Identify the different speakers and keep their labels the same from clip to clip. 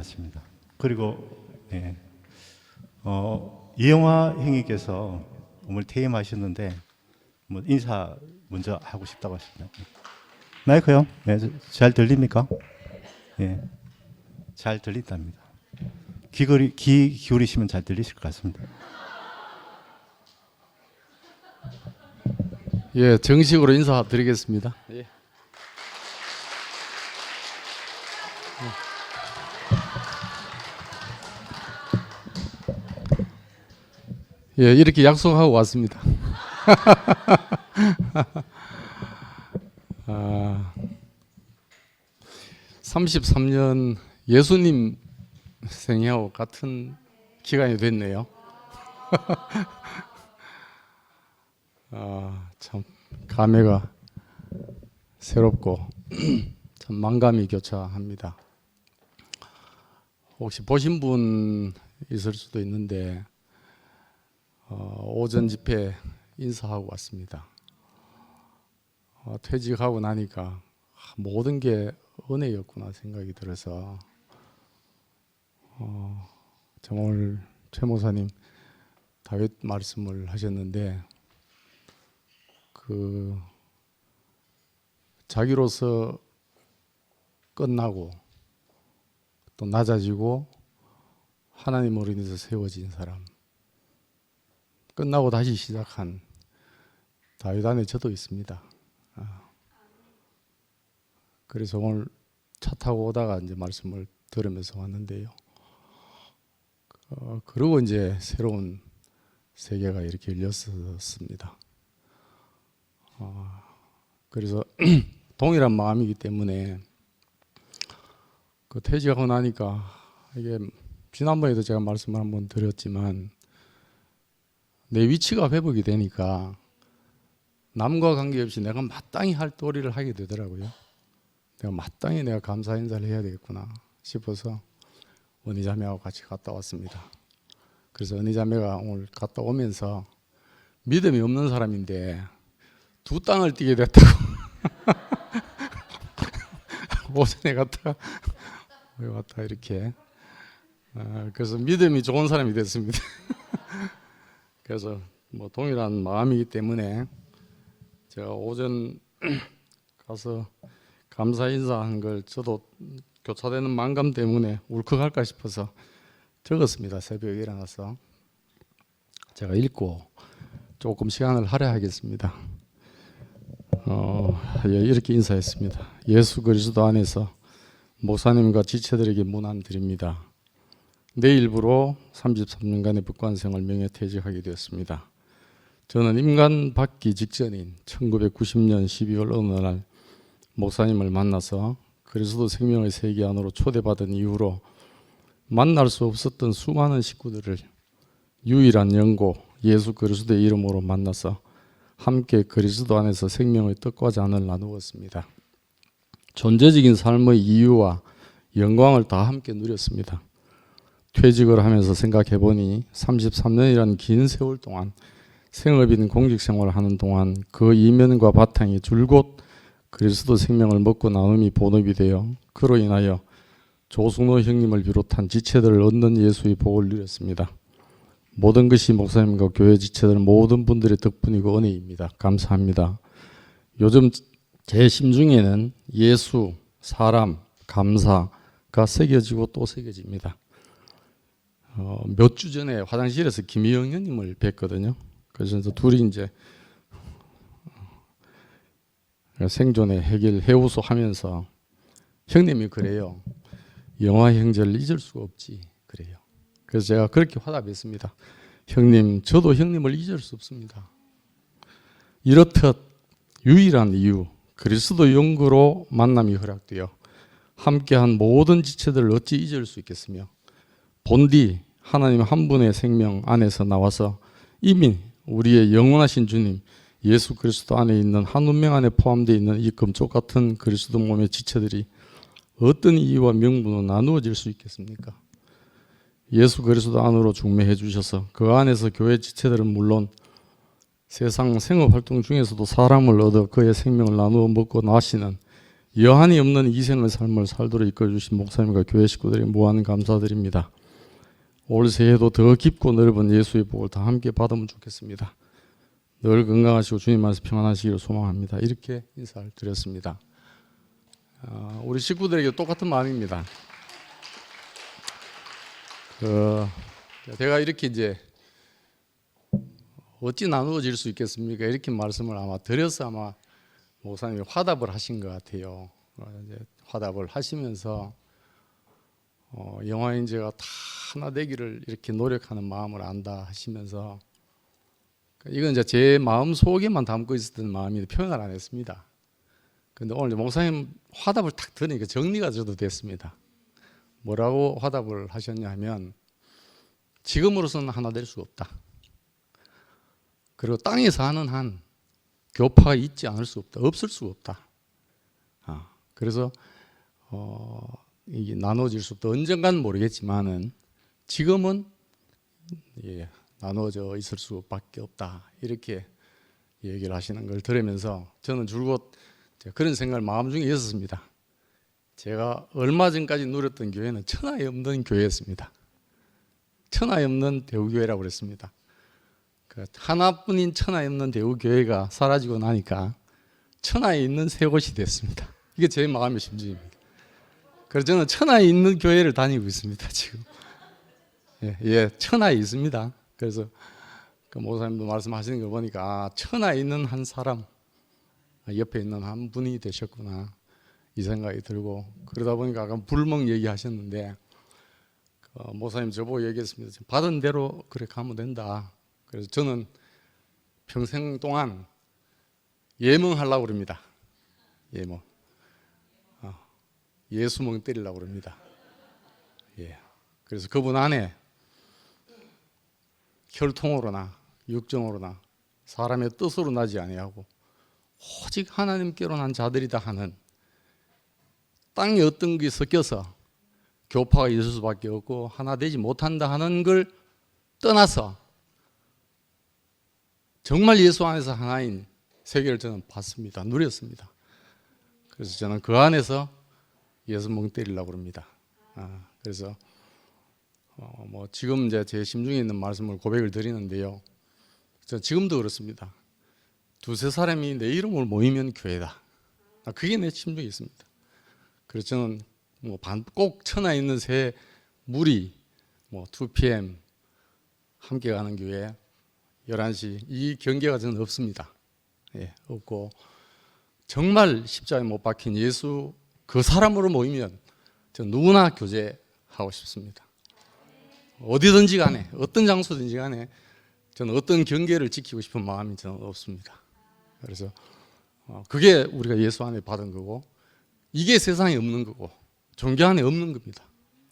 Speaker 1: 같습니다. 그리고 예, 어, 이영화 형님께서 오늘 퇴임하셨는데 뭐 인사 먼저 하고 싶다고 하십니다. 마이크요? 네, 잘 들립니까? 예, 잘 들린답니다. 귀, 거리, 귀 기울이시면 잘 들리실 것 같습니다.
Speaker 2: 예, 정식으로 인사드리겠습니다. 예. 예, 이렇게 약속하고 왔습니다. 아, 33년 예수님 생애하고 같은 기간이 됐네요. 아, 참 감회가 새롭고 참 만감이 교차합니다. 혹시 보신 분 있을 수도 있는데 어, 오전 집회 인사하고 왔습니다. 어, 퇴직하고 나니까 아, 모든 게 은혜였구나 생각이 들어서 어, 참 오늘 최 목사님 다윗 말씀을 하셨는데 그 자기로서 끝나고 또 낮아지고 하나님으로 인해서 세워진 사람 끝나고 다시 시작한 다윗 안에 저도 있습니다. 아. 그래서 오늘 차 타고 오다가 이제 말씀을 들으면서 왔는데요. 어, 그리고 이제 새로운 세계가 이렇게 열렸습니다. 어, 그래서 동일한 마음이기 때문에 그 퇴직하고 나니까 이게 지난번에도 제가 말씀을 한번 드렸지만 내 위치가 회복이 되니까 남과 관계없이 내가 마땅히 할 도리를 하게 되더라고요. 내가 마땅히 내가 감사 인사를 해야 되겠구나 싶어서 은희 자매하고 같이 갔다 왔습니다. 그래서 은희 자매가 오늘 갔다 오면서 믿음이 없는 사람인데 두 땅을 뛰게 됐다고 오전에 갔다 왜 왔다 이렇게 아, 그래서 믿음이 좋은 사람이 됐습니다. 그래서 뭐 동일한 마음이기 때문에 제가 오전 가서 감사 인사한 걸 저도 교차되는 만감 때문에 울컥할까 싶어서 적었습니다. 새벽에 일어나서 제가 읽고 조금 시간을 할애하겠습니다. 어, 예, 이렇게 인사했습니다. 예수 그리스도 안에서 목사님과 지체들에게 문안 드립니다. 내 일부로 33년간의 북관생활 명예퇴직하게 되었습니다. 저는 임관 받기 직전인 1990년 12월 어느 날 목사님을 만나서 그리스도 생명의 세계 안으로 초대받은 이후로 만날 수 없었던 수많은 식구들을 유일한 영고 예수 그리스도의 이름으로 만나서 함께 그리스도 안에서 생명의 떡과 잔을 나누었습니다. 존재적인 삶의 이유와 영광을 다 함께 누렸습니다. 퇴직을 하면서 생각해 보니 33년이라는 긴 세월 동안 생업인 공직 생활을 하는 동안 그 이면과 바탕이 줄곧 그리스도 생명을 먹고 나눔이 본업이 되어 그로 인하여 조승로 형님을 비롯한 지체들을 얻는 예수의 복을 누렸습니다. 모든 것이 목사님과 교회 지체들 모든 분들의 덕분이고 은혜입니다. 감사합니다. 요즘 제 심중에는 예수, 사람, 감사가 새겨지고 또 새겨집니다. 어, 몇 주 전에 화장실에서 김희영 형님을 뵀거든요. 그래서 둘이 이제 생존의 해결 해우소 하면서 형님이 그래요. 영화 형제를 잊을 수가 없지 그래요. 그래서 제가 그렇게 화답했습니다. 형님, 저도 형님을 잊을 수 없습니다. 이렇듯 유일한 이유 그리스도 연구로 만남이 허락되어 함께한 모든 지체들을 어찌 잊을 수 있겠으며 본디 하나님 한 분의 생명 안에서 나와서 이미 우리의 영원하신 주님 예수 그리스도 안에 있는 한 운명 안에 포함되어 있는 이 금쪽 같은 그리스도 몸의 지체들이 어떤 이유와 명분으로 나누어질 수 있겠습니까? 예수 그리스도 안으로 중매해 주셔서 그 안에서 교회 지체들은 물론 세상 생업 활동 중에서도 사람을 얻어 그의 생명을 나누어 먹고 나시는 여한이 없는 이생의 삶을 살도록 이끌어 주신 목사님과 교회 식구들이 무한 감사드립니다. 올 새해도 더 깊고 넓은 예수의 복을 다 함께 받으면 좋겠습니다. 늘 건강하시고 주님 안에서 평안하시기를 소망합니다. 이렇게 인사를 드렸습니다. 아, 우리 식구들에게 똑같은 마음입니다. 그, 제가 이렇게 이제 어찌 나누어질 수 있겠습니까? 이렇게 말씀을 아마 드려서 아마 목사님이 화답을 하신 것 같아요. 화답을 하시면서 어, 영화인제가 다 하나 되기를 이렇게 노력하는 마음을 안다 하시면서 이건 이제 제 마음 속에만 담고 있었던 마음이 표현을 안 했습니다. 근데 오늘 목사님 화답을 탁 들으니까 정리가 저도 됐습니다. 뭐라고 화답을 하셨냐 하면 지금으로서는 하나 될 수가 없다. 그리고 땅에서 하는 한 교파가 있지 않을 수 없다. 없을 수가 없다. 아, 그래서 어, 나눠질 수 없다. 언젠간 모르겠지만은 지금은 예, 나눠져 있을 수밖에 없다. 이렇게 얘기를 하시는 걸 들으면서 저는 줄곧 그런 생각을 마음 중에 있었습니다. 제가 얼마 전까지 누렸던 교회는 천하에 없는 교회였습니다. 천하에 없는 대우교회라고 그랬습니다. 그 하나뿐인 천하에 없는 대우교회가 사라지고 나니까 천하에 있는 새 곳이 됐습니다. 이게 제 마음의 심정입니다. 그래서 저는 천하에 있는 교회를 다니고 있습니다. 지금 예, 예 천하에 있습니다. 그래서 그 목사님도 말씀하시는 거 보니까 아, 천하에 있는 한 사람 옆에 있는 한 분이 되셨구나 이 생각이 들고 그러다 보니까 아까 불멍 얘기하셨는데 그 목사님 저보고 얘기했습니다. 받은 대로 그래 가면 된다. 그래서 저는 평생 동안 예멍하려고 그럽니다. 예멍. 어, 예수멍 때리려고 그럽니다. 예. 그래서 그분 안에 혈통으로나 육정으로나 사람의 뜻으로 나지 아니하고 오직 하나님께로 난 자들이다 하는 땅에 어떤 게 섞여서 교파가 있을 수밖에 없고 하나 되지 못한다 하는 걸 떠나서 정말 예수 안에서 하나인 세계를 저는 봤습니다. 누렸습니다. 그래서 저는 그 안에서 예수 멍 때리려고 합니다. 아, 그래서 어, 뭐 지금 이제 제 심중에 있는 말씀을 고백을 드리는데요. 저 지금도 그렇습니다. 두세 사람이 내 이름을 모이면 교회다. 아, 그게 내 심중에 있습니다. 그래서 저는 뭐꼭 천하에 있는 새 무리 뭐 2PM 함께 가는 교회 11시 이 경계가 저는 없습니다. 예, 없고 정말 십자가에 못 박힌 예수 그 사람으로 모이면 저 누구나 교제하고 싶습니다. 어디든지 간에 어떤 장소든지 간에 저는 어떤 경계를 지키고 싶은 마음이 저는 없습니다. 그래서 어, 그게 우리가 예수 안에 받은 거고 이게 세상에 없는 거고 종교 안에 없는 겁니다.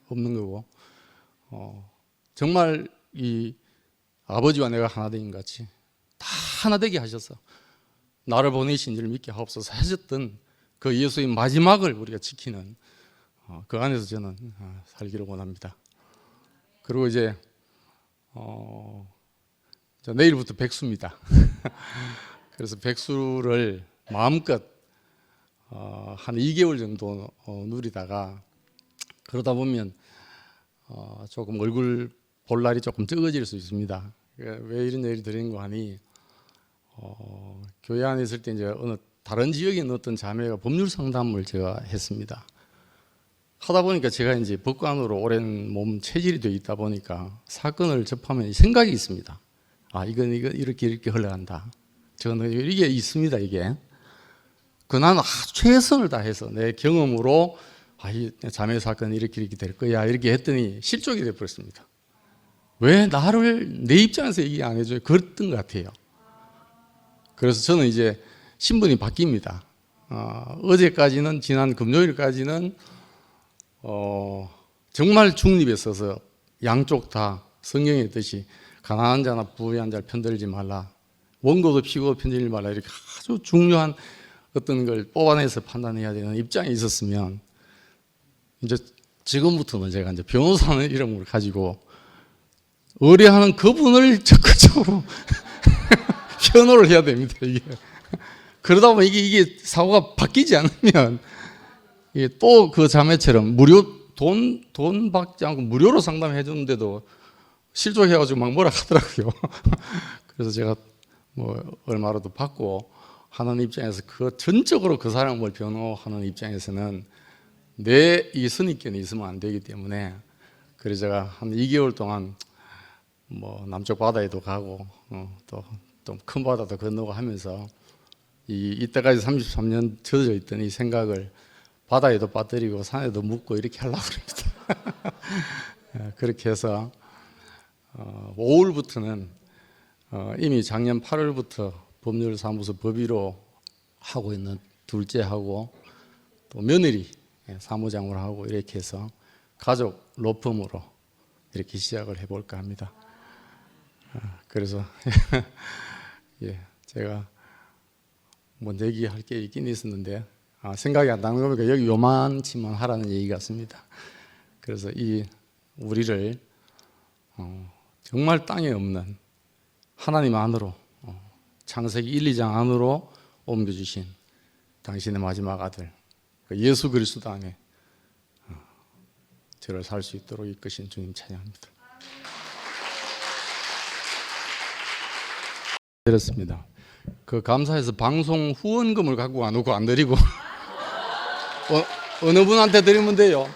Speaker 2: 없는 거고 어, 정말 이 아버지와 내가 하나 되인 같이 다 하나 되게 하셔서 나를 보내신 줄 믿게 하옵소서 하셨던 그 예수의 마지막을 우리가 지키는 어, 그 안에서 저는 어, 살기를 원합니다. 그리고 이제 어, 자, 내일부터 백수입니다. 그래서 백수를 마음껏 어, 한 2개월 정도 어, 누리다가 그러다 보면 어, 조금 얼굴 볼 날이 조금 적어질 수 있습니다. 왜 이런 얘기를 드리는 거 하니 어, 교회 안에 있을 때 이제 어느 다른 지역에 있는 어떤 자매가 법률 상담을 제가 했습니다. 하다 보니까 제가 이제 법관으로 오랜 몸 체질이 되어 있다 보니까 사건을 접하면 생각이 있습니다. 아 이건 이거 이렇게 이렇게 흘러간다. 저는 이게 있습니다 이게. 그 나는 아주 최선을 다해서 내 경험으로 아, 이 자매 사건 이렇게 이렇게 될 거야 이렇게 했더니 실족이 돼 버렸습니다. 왜 나를 내 입장에서 얘기 안 해줘요? 그랬던 것 같아요. 그래서 저는 이제 신분이 바뀝니다. 어, 어제까지는 지난 금요일까지는 어, 정말 중립에 서서 양쪽 다 성경의 뜻이 가난한 자나 부유한 자를 편들지 말라. 원고도 피고 편들지 말라. 이렇게 아주 중요한 어떤 걸 뽑아내서 판단해야 되는 입장에 있었으면 이제 지금부터는 제가 이제 변호사는 이름을 가지고 의뢰하는 그분을 적극적으로 변호를 해야 됩니다. 이게 그러다 보면 이게 이게 사고가 바뀌지 않으면 또 그 자매처럼 무료 돈 돈 받지 않고 무료로 상담해 주는데도 실족해가지고 막 뭐라 하더라고요. 그래서 제가 뭐 얼마라도 받고 하는 입장에서 그 전적으로 그 사람을 변호하는 입장에서는 내 이 선입견이 있으면 안 되기 때문에 그래서 제가 한 2개월 동안 뭐 남쪽 바다에도 가고 어, 또좀 큰 바다도 건너고 하면서 이 이때까지 33년 젖어 있던 이 생각을 바다에도 빠뜨리고 산에도 묻고 이렇게 하려고 합니다. 예, 그렇게 해서 어, 5월부터는 어, 이미 작년 8월부터 법률사무소 법의로 하고 있는 둘째하고 또 며느리 예, 사무장으로 하고 이렇게 해서 가족 로펌으로 이렇게 시작을 해볼까 합니다. 아, 그래서 예, 제가 뭐 얘기할 게 있긴 있었는데 아, 생각이 안 나는 거니까 여기 요만치만 하라는 얘기 같습니다. 그래서 이 우리를 어, 정말 땅에 없는 하나님 안으로 어, 창세기 1, 2장 안으로 옮겨주신 당신의 마지막 아들 그 예수 그리스도 안에 어, 저를 살 수 있도록 이끄신 주님 찬양합니다. 그렇습니다. 그 감사해서 방송 후원금을 갖고 안 오고 안 드리고 어, 어느 분한테 드리면 돼요?